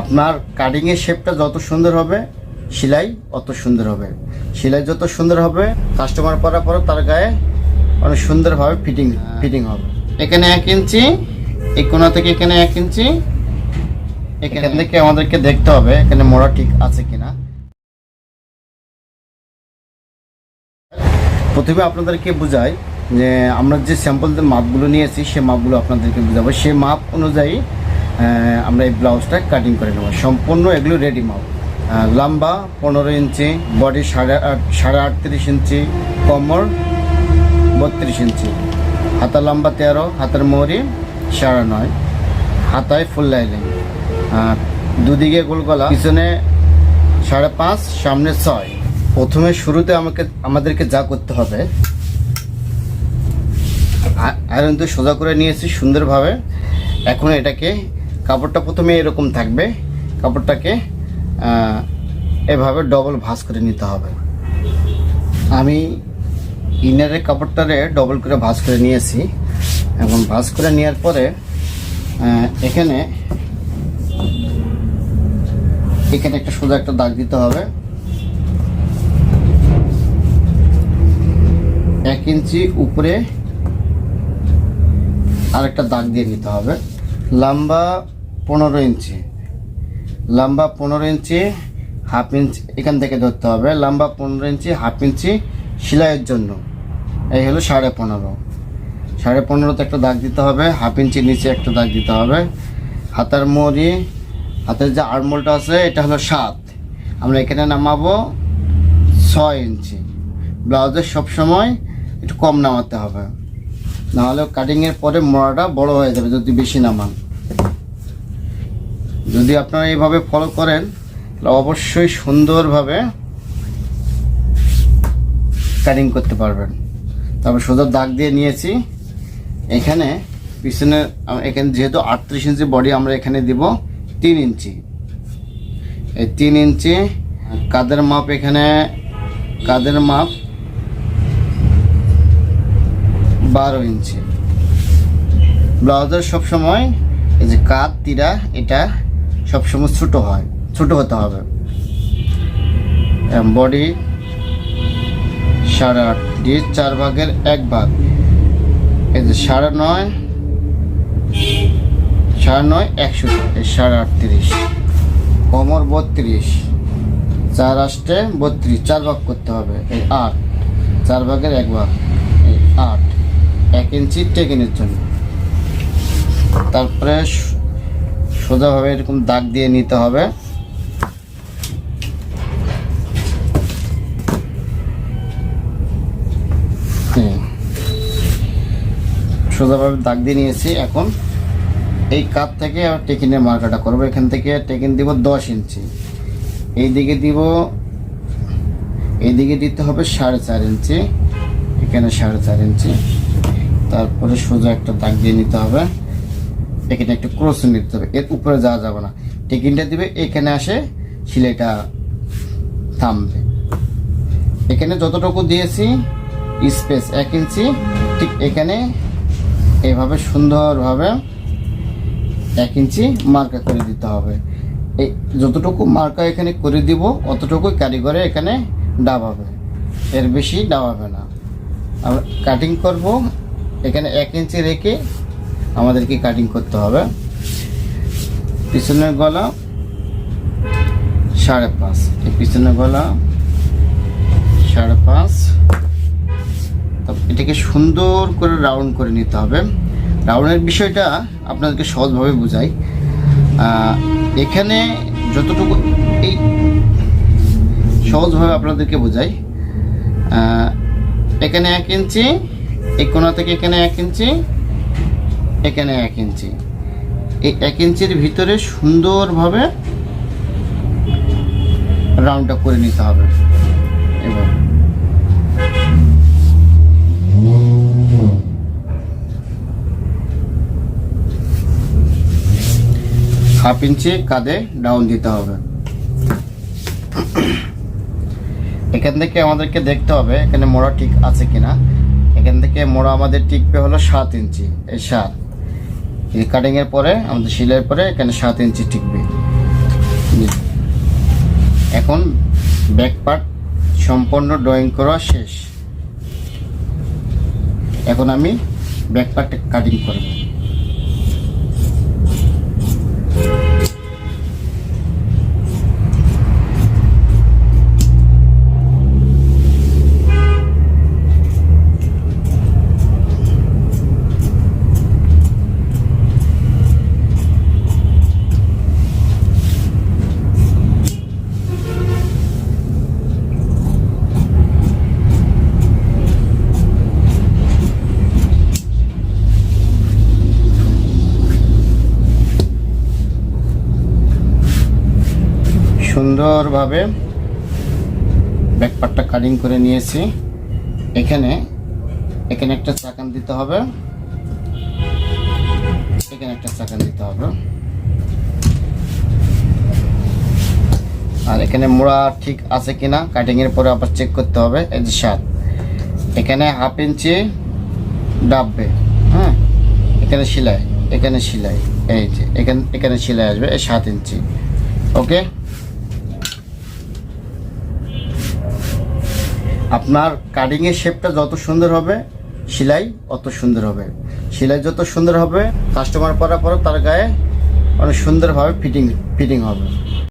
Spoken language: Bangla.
আপনার কাটিংয়ের শেপটা যত সুন্দর হবে সেলাই অত সুন্দর হবে। সেলাই যত সুন্দর হবে কাস্টমার পরার পরে তার গায়ে অনেক সুন্দরভাবে ফিটিং ফিটিং হবে। এখানে এক ইঞ্চি এই কোনা থেকে এখানে এক ইঞ্চি। এখান থেকে আমাদেরকে দেখতে হবে এখানে মোড়া ঠিক আছে কিনা। প্রথমে আপনাদেরকে বোঝাই যে আমরা যে স্যাম্পল মাপগুলো নিয়েছি সে মাপগুলো আপনাদেরকে বোঝাবো। সেই মাপ অনুযায়ী আমরা এই ব্লাউজটা কাটিং করে নেব। সম্পূর্ণ এগুলো রেডি মাপ। লম্বা পনেরো ইঞ্চি বডি সাড়ে আট সাড়ে আটত্রিশ ইঞ্চি, কমর বত্রিশ ইঞ্চি। হাতা লম্বা তেরো, হাতের মোহরি সাড়ে নয়। হাতায় ফুল লাইলিং দুদিকে গোল গলা পিছনে সাড়ে পাঁচ, সামনে ছয়। প্রথমে শুরুতে আমাকে, আমাদেরকে যা করতে হবে আয়রন তো সোজা করে নিয়েছি সুন্দরভাবে। এখন এটাকে কাপড়টা প্রথমে এরকম থাকবে। কাপড়টাকে এভাবে ডবল ভাঁজ করে নিতে হবে। আমি ইনারের কাপড়টারে ডবল করে ভাঁজ করে নিয়েছি। এবং ভাঁজ করে নেওয়ার পরে এখানে এখানে একটা সোজা একটা দাগ দিতে হবে। এক ইঞ্চি উপরে আরেকটা দাগ দিয়ে নিতে হবে। লম্বা পনেরো ইঞ্চি। লম্বা পনেরো ইঞ্চি, হাফ ইঞ্চি এখান থেকে ধরতে হবে। লম্বা পনেরো ইঞ্চি, হাফ ইঞ্চি সেলাইয়ের জন্য। এই হলো সাড়ে পনেরো। সাড়ে পনেরোতে একটা দাগ দিতে হবে, হাফ ইঞ্চি নিচে একটা দাগ দিতে হবে। হাতার মোড়ি, হাতের যে আড়মোলটা আছে, এটা হলো সাত। আমরা এখানে নামাবো ছয় ইঞ্চি। ব্লাউজের সবসময় একটু কম নামাতে হবে। নাহলে কাটিংয়ের পরে মোড়াটা বড় হয়ে যাবে যদি বেশি নামান। যদি আপনারা এইভাবে ফলো করেন, তাহলে অবশ্যই সুন্দরভাবে কাটিং করতে পারবেন। তারপর সোজা দাগ দিয়ে নিয়েছি। এখানে পিছনে, এখানে যেহেতু আটত্রিশ ইঞ্চি বডি আমরা এখানে দিব তিন ইঞ্চি এই তিন ইঞ্চি কাদের মাপ এখানে? কাদের মাপ? বারো ইঞ্চি ব্লাউজের সবসময় এই যে কাত তিরা, এটা সবসময় ছোট হয়, ছোট হতে হবে। বডি সাড়ে আট দিয়ে চার ভাগের এক ভাগ। এই যে সাড়ে নয় সাড়ে নয় একশো সাড়ে আটত্রিশ কোমর বত্রিশ, চার আসতে বত্রিশ, চার ভাগ করতে হবে, এই আট। চার ভাগের এক ভাগ, এই আট। এক ইঞ্চি টেকিনের জন্য। তারপরে সোজাভাবে এরকম দাগ দিয়ে নিতে হবে। সোজাভাবে দাগ দিয়ে নিয়েছি। এখন এই কাপ থেকে টেকিনের মার্কাটা করব। এখান থেকে টেকিন দিব দশ ইঞ্চি। এই দিকে দিব এই দিকে দিতে হবে সাড়ে চার ইঞ্চি। এখানে সাড়ে চার ইঞ্চি। তারপরে সোজা একটা দাগ দিয়ে নিতে হবে। এখানে একটা ক্রস নিতে হবে। এর উপরে যাওয়া যাবে না। টেকিনটা দিবে, এখানে আসে সিলাইটা থামবে। এখানে যতটুকু দিয়েছি, স্পেস এক ইঞ্চি, ঠিক এখানে এভাবে সুন্দরভাবে এক ইঞ্চি মার্কা করে দিতে হবে। এই যতটুকু মার্কা এখানে করে দিব অতটুকু কারিগরে এখানে ডাবাবে এর বেশি ডাবাবে না। আমরা কাটিং করব, এখানে এক ইঞ্চি রেখে আমাদেরকে কাটিং করতে হবে। পিছনের গলা সাড়ে পাঁচ। এই পিছনের গলা সাড়ে পাঁচ। এটাকে সুন্দর করে রাউন্ড করে নিতে হবে। রাউন্ডের বিষয়টা আপনাদেরকে সহজভাবে বোঝাই। এখানে যতটুকু এই সহজভাবে আপনাদেরকে বোঝাই। এখানে এক ইঞ্চি এই কোনা থেকে এখানে এক ইঞ্চি এখানে এক ইঞ্চি। এই এক ইঞ্চির ভিতরে সুন্দরভাবে রাউন্ডটা করে নিতে হবে। এবার। হাফ ইঞ্চি কাঁধে ডাউন দিতে হবে। এখান থেকে আমাদেরকে দেখতে হবে, এখানে মোড়া ঠিক আছে কিনা। এখান থেকে মোড়া আমাদের টিকবে হলো সাত ইঞ্চি, এই সাত। এই কাটিংয়ের পরে, আমাদের সেলাইয়ের পরে এখানে সাত ইঞ্চি টিকবে। এখন ব্যাক পার্ট সম্পূর্ণ ড্রয়িং করা শেষ। এখন আমি ব্যাক পার্ট কাটিং করব সুন্দরভাবে ব্যাক পার্টটা কাটিং করে নিয়েছি। এখানে এখানে একটা চাকান দিতে হবে। এখানে একটা চাকান দিতে হবে। আর এখানে মোড়া ঠিক আছে কিনা কাটিং এর পরে আবার চেক করতে হবে। এই যে সাত। এখানে হাফ ইঞ্চি ডাববে। হ্যাঁ? এখানে সেলাই এখানে সেলাই। এই যে, এখানে এখানে সেলাই আসবে, এই সাত ইঞ্চি ওকে আপনার কাটিংয়ের শেপটা যত সুন্দর হবে, সেলাই অত সুন্দর হবে। সেলাই যত সুন্দর হবে কাস্টমার পরার পরে তার গায়ে অনেক সুন্দরভাবে ফিটিং ফিটিং হবে।